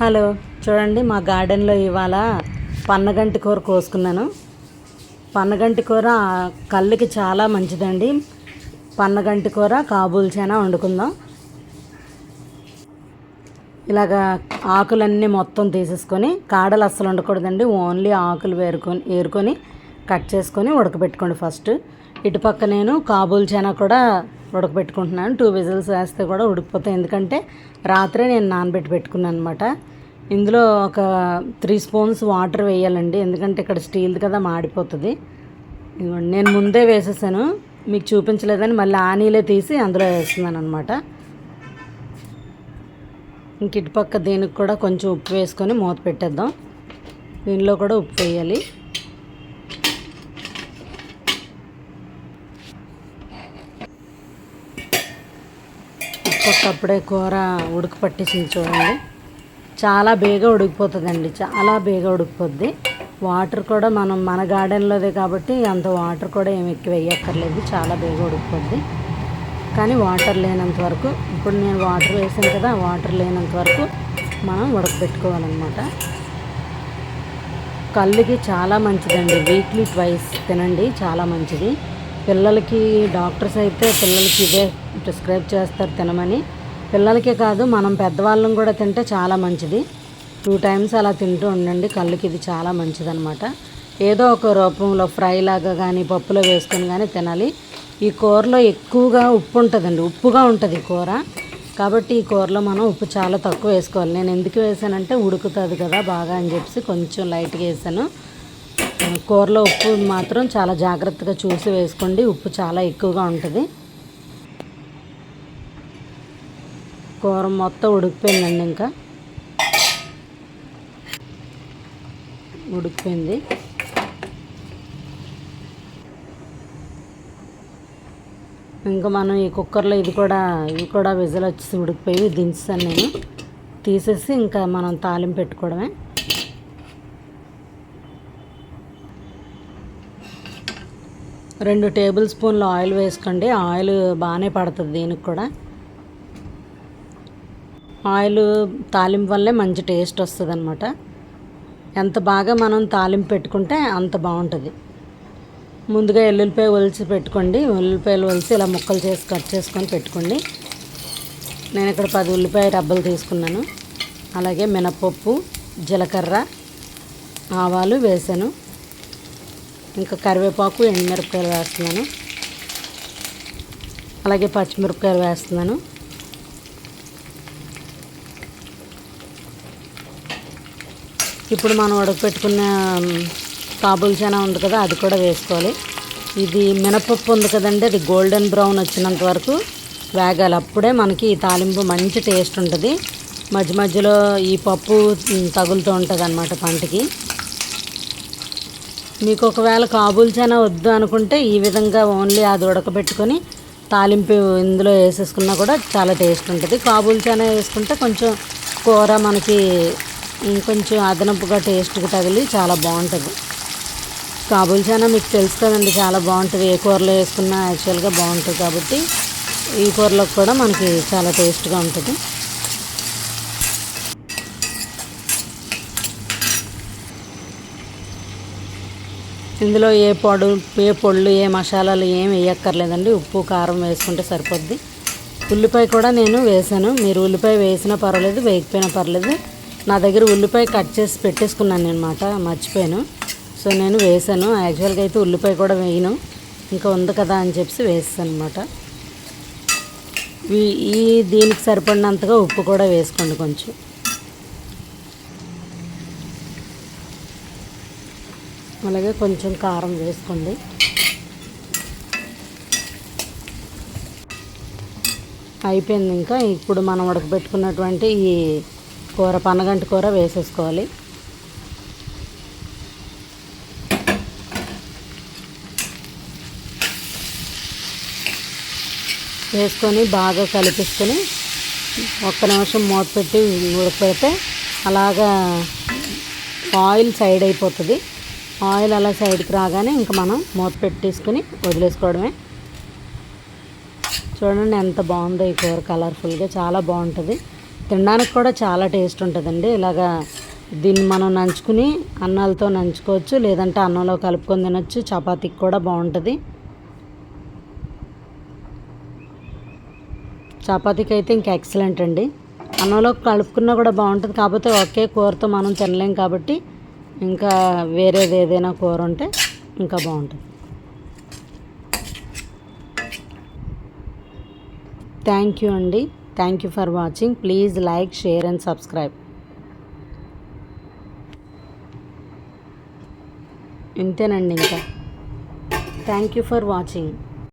Hello చూడండి మా గార్డెన్లో ఇవాళ పన్నగంటి కూర కోసుకున్నాను. పన్నగంటి కూర కళ్ళకి చాలా మంచిదండి. పన్నగంటి కూర కాబూల్చేనా వండుకుందాం. ఇలాగా ఆకులన్నీ మొత్తం తీసేసుకొని కాడలు అస్సలు ఉండకూడదండి ఓన్లీ ఆకులు వేరుకొని ఏరుకొని కట్ చేసుకొని ఉడకబెట్టుకోండి ఫస్ట్. ఇటుపక్క నేను కాబూల్ చనా కూడా ఉడకబెట్టుకుంటున్నాను. టూ విజిల్స్ వేస్తే కూడా ఉడికిపోతాయి. ఎందుకంటే రాత్రే నేను నానబెట్టి పెట్టుకున్నాను అనమాట ఇందులో ఒక త్రీ స్పూన్స్ వాటర్ వేయాలండి. ఎందుకంటే ఇక్కడ స్టీల్ కదా మాడిపోతుంది. ఇదిగోండి నేను ముందే వేసేసాను. మీకు చూపించలేదని మళ్ళీ ఆనీలే తీసి అందులో వేస్తున్నాను అనమాట ఇంక ఇటుపక్క దీనికి కూడా కొంచెం ఉప్పు వేసుకొని మూత పెట్టేద్దాం. దీనిలో కూడా ఉప్పు వేయాలి. ఒక్కొక్కప్పుడే కూర ఉడుకు పట్టేసింది చూడండి. చాలా బేగా ఉడికిపోతుందండి. చాలా బేగా ఉడికిపోద్ది. వాటర్ కూడా మనం మన గార్డెన్లోదే కాబట్టి అంత వాటర్ కూడా ఏమి ఎక్కువ వేయక్కర్లేదు. చాలా బేగా ఉడికిపోద్ది. కానీ వాటర్ లేనంత వరకు ఇప్పుడు నేను వాటర్ వేసాను కదా వాటర్ లేనంత వరకు మనం ఉడకబెట్టుకోవాలన్నమాట. కళ్ళుకి చాలా మంచిదండి. వీక్లీ ట్వైస్ తినండి చాలా మంచిది. పిల్లలకి డాక్టర్స్ అయితే పిల్లలకి ఇదే ప్రిస్క్రైబ్ చేస్తారు తినమని. పిల్లలకే కాదు మనం పెద్దవాళ్ళం కూడా తింటే చాలా మంచిది. టూ టైమ్స్ అలా తింటూ ఉండండి కళ్ళకి ఇది చాలా మంచిదనమాట ఏదో ఒక రూపంలో ఫ్రై లాగా కానీ పప్పులో వేసుకొని కానీ తినాలి. ఈ కూరలో ఎక్కువగా ఉప్పు ఉంటుందండి ఉప్పుగా ఉంటుంది ఈ కూర. కాబట్టి ఈ కూరలో మనం ఉప్పు చాలా తక్కువ వేసుకోవాలి. నేను ఎందుకు వేసానంటే ఉడుకుతుంది కదా బాగా అని చెప్పి కొంచెం లైట్గా వేసాను. కూరలో ఉప్పు మాత్రం చాలా జాగ్రత్తగా చూసి వేసుకోండి. ఉప్పు చాలా ఎక్కువగా ఉంటుంది. కూర మొత్తం ఉడికిపోయిందండి ఇంకా. ఉడికిపోయింది. ఇంకా మనం ఈ కుక్కర్లో ఇది కూడా ఇవి కూడా విజలు వచ్చేసి ఉడికిపోయి దించాను నేను. తీసేసి ఇంకా మనం తాలింపు పెట్టుకోవడమే. రెండు టేబుల్ స్పూన్లు ఆయిల్ వేసుకోండి. ఆయిల్ బాగానే పడుతుంది దీనికి కూడా. ఆయిల్ తాలింపు వల్లే మంచి టేస్ట్ వస్తుంది అనమాట ఎంత బాగా మనం తాలింపు పెట్టుకుంటే అంత బాగుంటుంది. ముందుగా ఎల్లుల్లిపాయ ఒలిచి పెట్టుకోండి. ఉల్లిపాయలు ఒలిచి ఇలా ముక్కలు చేసి కట్ చేసుకొని పెట్టుకోండి. నేను ఇక్కడ పది ఉల్లిపాయ రబ్బలు తీసుకున్నాను. అలాగే మినపప్పు జీలకర్ర ఆవాలు వేసాను. ఇంకా కరివేపాకు ఎండుమిరపకాయలు వేస్తున్నాను. అలాగే పచ్చిమిరపకాయలు వేస్తున్నాను. ఇప్పుడు మనం ఉడకపెట్టుకున్న కాబుల్ చనా ఉంది కదా అది కూడా వేసుకోవాలి. ఇది మినపప్పు ఉంది కదండి అది గోల్డెన్ బ్రౌన్ వచ్చినంత వరకు వేగాలి. అప్పుడే మనకి ఈ తాలింపు మంచి టేస్ట్ ఉంటుంది. మధ్య మధ్యలో ఈ పప్పు తగులుతూ ఉంటుంది అన్నమాట పంటకి. మీకు ఒకవేళ కాబూల్ చానా వద్దు అనుకుంటే ఈ విధంగా ఓన్లీ అది ఉడకబెట్టుకొని తాలింపు ఇందులో వేసేసుకున్నా కూడా చాలా టేస్ట్ ఉంటుంది. కాబూల్ చానా వేసుకుంటే కొంచెం కూర మనకి ఇంకొంచెం అదనపుగా టేస్ట్కి తగిలి చాలా బాగుంటుంది. కాబూల్ చానా మీకు తెలుసు కదండి చాలా బాగుంటుంది. ఏ కూరలో వేసుకున్నా యాక్చువల్గా బాగుంటుంది కాబట్టి ఈ కూరలో కూడా మనకి చాలా టేస్ట్గా ఉంటుంది. ఇందులో ఏ పొడు ఏ పొళ్ళు ఏ మసాలాలు ఏం వేయక్కర్లేదండి. ఉప్పు కారం వేసుకుంటే సరిపోద్ది. ఉల్లిపాయ కూడా నేను వేసాను. మీరు ఉల్లిపాయ వేసినా పర్వాలేదు వేయకపోయినా పర్లేదు నా దగ్గర ఉల్లిపాయ కట్ చేసి పెట్టేసుకున్నాను అనమాట మర్చిపోయాను. సో నేను వేసాను. యాక్చువల్గా అయితే ఉల్లిపాయ కూడా వేయను. ఇంకా ఉంది కదా అని చెప్పి వేసాను అనమాట ఈ దీనికి సరిపడినంతగా ఉప్పు కూడా వేసుకోండి కొంచెం. అలాగే కొంచెం కారం వేసుకోండి. అయిపోయింది ఇంకా. ఇప్పుడు మనం ఉడకబెట్టుకున్నటువంటి ఈ కూర పనగంటి కూర వేసేసుకోవాలి. వేసుకొని బాగా కలిపేసుకొని ఒక్క నిమిషం మూత పెట్టి ఉడకపెడితే అలాగా ఆయిల్ సైడ్ అయిపోతుంది. ఆయిల్ అలా సైడ్కి రాగానే ఇంకా మనం మూత పెట్టేసుకొని వదిలేసుకోవడమే. చూడండి ఎంత బాగుందో ఈ కూర కలర్ఫుల్గా చాలా బాగుంటుంది. తినడానికి కూడా చాలా టేస్ట్ ఉంటుందండి. ఇలాగా దీన్ని మనం నంచుకుని అన్నాలతో నంచుకోవచ్చు లేదంటే అన్నంలో కలుపుకొని తినొచ్చు చపాతీకి కూడా బాగుంటుంది. చపాతీకి అయితే ఇంకా ఎక్సలెంట్ అండి. అన్నంలో కలుపుకున్నా కూడా బాగుంటుంది కాకపోతే ఒకే కూరతో మనం తినలేం కాబట్టి ఇంకా వేరేది ఏదైనా కూర ఉంటే ఇంకా బాగుంటుంది. థ్యాంక్ యూ అండి. Thank you for watching please like share and subscribe ఇంతేనండి ఇంకా. Thank you for watching